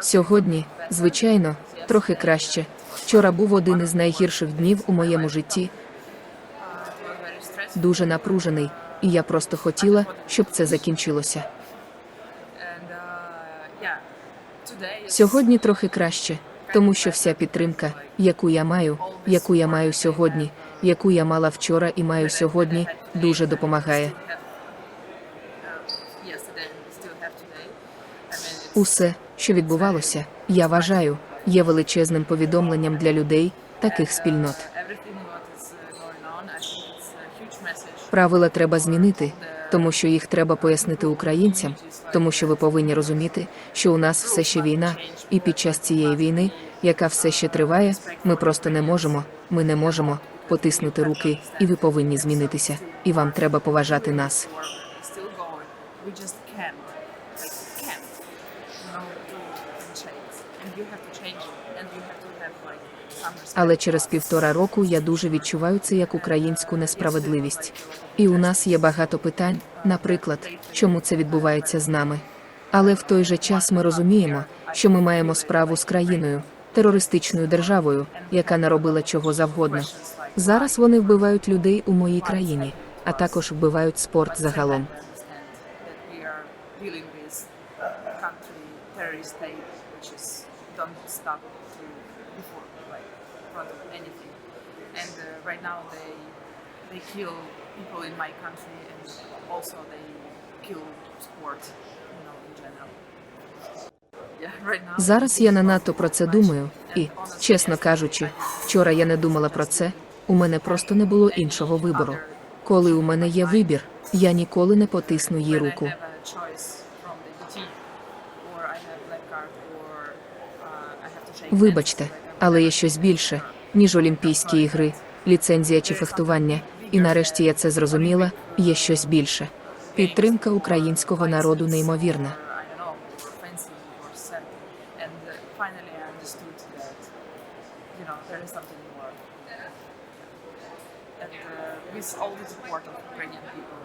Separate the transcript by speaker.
Speaker 1: Сьогодні, звичайно, трохи краще. Вчора був один із найгірших днів у моєму житті, дуже напружений, і я просто хотіла, щоб це закінчилося. Сьогодні трохи краще, тому що вся підтримка, яку я маю, яку я маю сьогодні, яку я мала вчора і маю сьогодні, дуже допомагає. Усе, що відбувалося, я вважаю, є величезним повідомленням для людей, таких спільнот. Правила треба змінити, тому що їх треба пояснити українцям, тому що ви повинні розуміти, що у нас все ще війна, і під час цієї війни, яка все ще триває, ми просто не можемо, ми не можемо потиснути руки, і ви повинні змінитися, і вам треба поважати нас.
Speaker 2: still going. We just can't. Like, can't. You know, do and change. And you have to change it. And you have to have like some respect.
Speaker 1: Але через півтора року я дуже відчуваю це як українську несправедливість. І у нас є багато питань, наприклад, чому це відбувається з нами. Але в той же час ми розуміємо, що ми маємо справу з країною, терористичною державою, яка наробила чого завгодно. Зараз вони вбивають людей у моїй країні, а також вбивають спорт загалом.
Speaker 2: Terrorist state, which is don't stop to before like of anything. And uh, right now they they kill people in my country and also they kill sport, you know, in general.
Speaker 1: Зараз я не надто про це думаю, і, чесно кажучи, вчора я не думала про це. У мене просто не було іншого вибору. Коли у мене є вибір, я ніколи не потисну їй руку. Вибачте, але є щось більше, ніж Олімпійські ігри, ліцензія чи фехтування. І нарешті я це зрозуміла. Є щось більше. Підтримка українського народу неймовірна.
Speaker 2: uh, uh, with all the support of Ukrainian people,